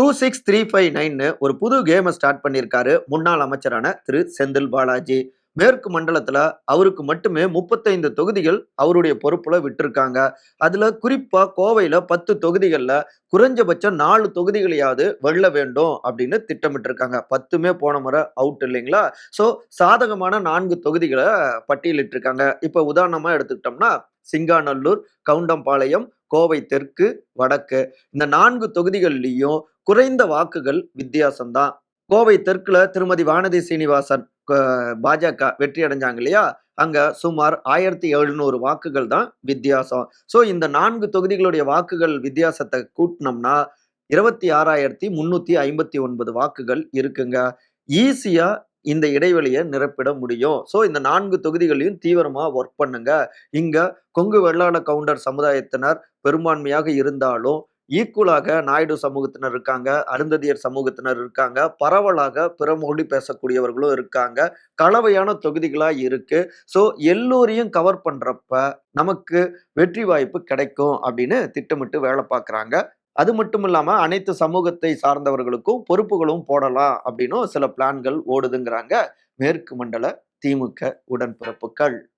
Two six three five நைன்னு ஒரு புது கேமை ஸ்டார்ட் பண்ணியிருக்காரு முன்னாள் அமைச்சரான திரு செந்தில் பாலாஜி. மேற்கு மண்டலத்தில் அவருக்கு மட்டுமே முப்பத்தைந்து தொகுதிகள் அவருடைய பொறுப்பில் விட்டுருக்காங்க. அதில் குறிப்பாக கோவையில் பத்து தொகுதிகளில் குறைஞ்சபட்சம் நாலு தொகுதிகளையாவது வெல்ல வேண்டும் அப்படின்னு திட்டமிட்டிருக்காங்க. பத்துமே போன முறை அவுட் இல்லைங்களா? ஸோ சாதகமான நான்கு தொகுதிகளை பட்டியலிட்டிருக்காங்க. இப்போ உதாரணமாக எடுத்துக்கிட்டோம்னா சிங்காநல்லூர் கவுண்டம்பாளையம் கோவை தெற்கு வடக்கு. இந்த நான்கு தொகுதிகள்லையும் குறைந்த வாக்குகள் வித்தியாசம்தான். கோவை தெற்குல திருமதி வானதி சீனிவாசன் பாஜக வெற்றி அடைஞ்சாங்க இல்லையா? அங்க சுமார் ஆயிரத்தி எழுநூறு வாக்குகள் தான் வித்தியாசம். ஸோ இந்த நான்கு தொகுதிகளுடைய வாக்குகள் வித்தியாசத்தை கூட்டினோம்னா இருபத்தி ஆறாயிரத்தி முன்னூத்தி ஐம்பத்தி ஒன்பது வாக்குகள் இருக்குங்க. ஈஸியா இந்த இடைவெளியை நிரப்பிட முடியும். ஸோ இந்த நான்கு தொகுதிகளையும் தீவிரமா ஒர்க் பண்ணுங்க. இங்க கொங்கு வெள்ளாள கவுண்டர் சமுதாயத்தினர் பெரும்பான்மையாக இருந்தாலும் ஈக்குவலாக நாயுடு சமூகத்தினர் இருக்காங்க அருந்ததியர் சமூகத்தினர் இருக்காங்க பரவலாக பிற மொழி பேசக்கூடியவர்களும் இருக்காங்க கலவையான தொகுதிகளாக இருக்கு. ஸோ எல்லோரையும் கவர் பண்றப்ப நமக்கு வெற்றி வாய்ப்பு கிடைக்கும் அப்படின்னு திட்டமிட்டு வேலை பார்க்குறாங்க. அது மட்டும் இல்லாமல் அனைத்து சமூகத்தை சார்ந்தவர்களுக்கும் பொறுப்புகளும் போடலாம் அப்படின்னும் சில பிளான்கள் ஓடுதுங்கிறாங்க. மேற்கு மண்டல திமுக உடன்பிறப்புகள்.